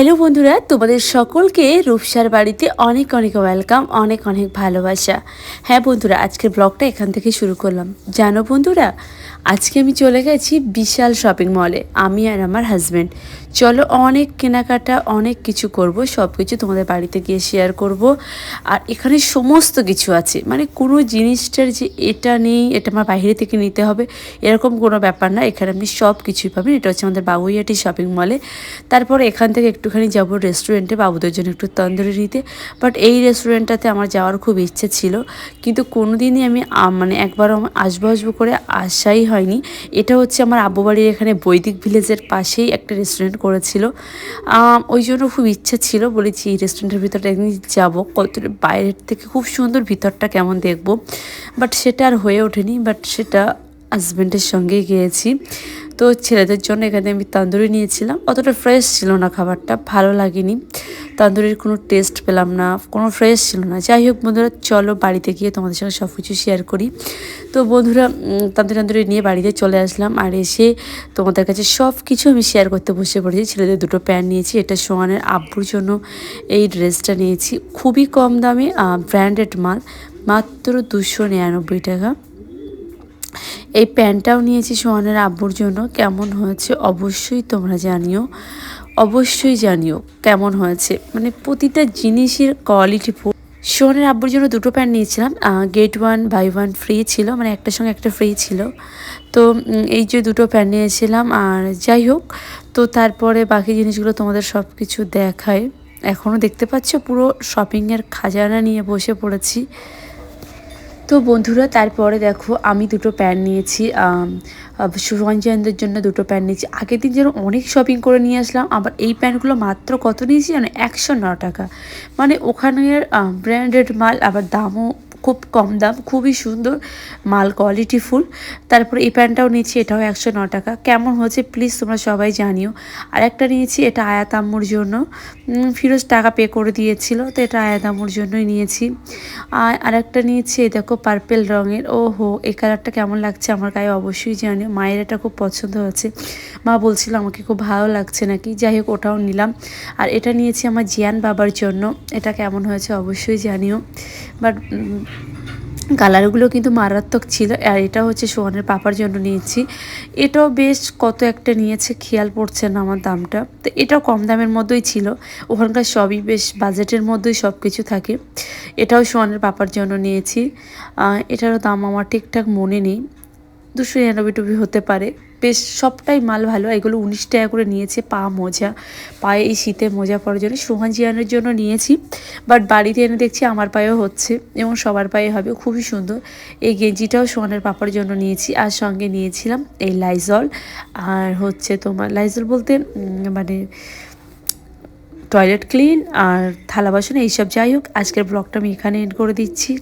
Hello বন্ধুরা, তোমাদের সকলকে রূপসার বাড়িতে অনেক অনেক ওয়েলকাম, অনেক অনেক ভালোবাসা। হ্যাঁ বন্ধুরা, আজকের ব্লগটা এখান থেকে শুরু করলাম। জানো বন্ধুরা, আজকে আমি চলে গেছি বিশাল শপিং মলে আমি আর আমার হাজব্যান্ড চলো অনেক কেনাকাটা, অনেক কিছু করব সব কিছু তোমাদের বাড়িতে গিয়ে শেয়ার করব। আর এখানে সমস্ত কিছু আছে মানে কোনো জিনিসটার যে এটা নেই, এটা আমার বাইরে থেকে নিতে হবে, এরকম কোনো ব্যাপার না। এখানে আপনি সব কিছুই পাবেন এটা হচ্ছে আমাদের বাবুইয়াটি শপিং মলে তারপরে এখান থেকে একটুখানি যাব রেস্টুরেন্টে বাবুদের জন্য একটু তন্দুরি নিতে। বাট এই রেস্টুরেন্টটাতে আমার যাওয়ার খুব ইচ্ছে ছিল। কিন্তু কোনো দিনই আমি মানে একবারও আমার আসব আসব করে আসাই হয়নি। এটা হচ্ছে আমার আব্বু বাড়ির এখানে বৈদিক ভিলেজের পাশেই একটা রেস্টুরেন্ট করেছিল। ওই জন্য খুব ইচ্ছে ছিল, বলেছি এই রেস্টুরেন্টের ভিতরটা একদিন যাব। কত বাইরের থেকে খুব সুন্দর ভিতরটা কেমন দেখব। বাট সেটা আর হয়ে ওঠেনি বাট সেটা হাজব্যান্ডের সঙ্গে গিয়েছি। তো ছেলেদের জন্য এখানে আমি তান্দুরি নিয়েছিলাম। অতটা ফ্রেশ ছিল না খাবারটা, ভালো লাগেনি। তান্দুরির কোনো টেস্ট পেলাম না, কোনো ফ্রেশ ছিল না। যাই হোক বন্ধুরা, চলো বাড়িতে গিয়ে তোমাদের সঙ্গে সব কিছু শেয়ার করি। তো বন্ধুরা তান্দুরি তান্দুরি নিয়ে বাড়িতে চলে আসলাম আর এসে তোমাদের কাছে সব কিছু আমি শেয়ার করতে বসে পড়েছি। ছেলেদের দুটো প্যান্ট নিয়েছি, এটা সোহানের আব্বুর জন্য এই ড্রেসটা নিয়েছি। খুবই কম দামে ব্র্যান্ডেড মাল, মাত্র দুশো নিরানব্বই টাকা। এই প্যান্টটাও নিয়েছি সোহানের আব্বুর জন্য। কেমন হয়েছে অবশ্যই তোমরা জানিও। অবশ্যই জানিও কেমন হয়েছে। মানে প্রতিটা জিনিসের কোয়ালিটি সোহানের আব্বুর জন্য দুটো প্যান্ট নিয়েছিলাম। Get one by one free ছিল। মানে একটার সঙ্গে একটা ফ্রি ছিল। তো এই যে দুটো প্যান্ট নিয়েছিলাম। আর যাই হোক, তো তারপরে বাকি জিনিসগুলো তোমাদের সব কিছু দেখায় এখনও দেখতে পাচ্ছ পুরো শপিংয়ের খাজানা নিয়ে বসে পড়েছি। তো বন্ধুরা, তারপরে দেখো আমি দুটো প্যান্ট নিয়েছি সুরঞ্জনদের জন্য দুটো প্যান্ট নিয়েছি। আগের দিন যেন অনেক শপিং করে নিয়ে আসলাম, আবার এই প্যান্টগুলো মাত্র কত নিয়েছি জানো? একশো ন টাকা। মানে ওখানের ব্র্যান্ডেড মাল, আবার দামও খুব কম দাম, খুবই সুন্দর, মাল কোয়ালিটি ফুল তারপরে এই প্যান্টটাও নিয়েছি, এটাও একশো ন টাকা। কেমন হয়েছে প্লিজ তোমরা সবাই জানিও। আর একটা নিয়েছি, এটা আয়াত আম্মুর জন্য। ফিরোজ টাকা পে করে দিয়েছিল, তো এটা আয়াত আম্মুর জন্যই নিয়েছি। আর একটা নিয়েছি দেখো পার্পেল রঙের। ও হো এই কালারটা কেমন লাগছে আমার গায়ে? অবশ্যই জানিও। মায়ের এটা খুব পছন্দ হয়েছে। মা বলছিল আমাকে খুব ভালো লাগছে নাকি? যাই হোক, ওটাও নিলাম। আর এটা নিয়েছি আমার জিয়ান বাবার জন্য। এটা কেমন হয়েছে অবশ্যই জানিও। বাট কালারগুলো কিন্তু মারাত্মক ছিল, আর এটা হচ্ছে সোহানের পাপার জন্য নিয়েছি। এটাও বেশ কত একটা নিয়েছে, খেয়াল পড়ছে না আমার দামটা। তো এটাও কম দামের মধ্যেই ছিল, ওখানকার সবই বেশ বাজেটের মধ্যেই সব কিছু থাকে। এটাও সোহানের পাপার জন্য নিয়েছি। এটারও দাম আমার ঠিকঠাক মনে নেই। দুশো নিরানব্বই টুবি হতে পারে। বেশ সবটাই মাল ভালো, এগুলো উনিশ টাকা করে নিয়েছে, পা মোজা। পায়ে এই শীতে মোজা পরার জন্য সোহান জিয়ানের জন্য নিয়েছি বাট বাড়িতে এনে দেখছি আমার পায়েও হচ্ছে এবং সবার পায়ে হবে, খুবই সুন্দর। এই গেঞ্জিটাও সোহানের পাপার জন্য নিয়েছি, আর সঙ্গে নিয়েছিলাম এই লাইজল আর হচ্ছে তোমার লাইজল বলতে মানে টয়লেট ক্লিন আর থালা বাসন, এইসব যাই হোক, আজকের ব্লগটা আমি এখানে এন্ড করে দিচ্ছি।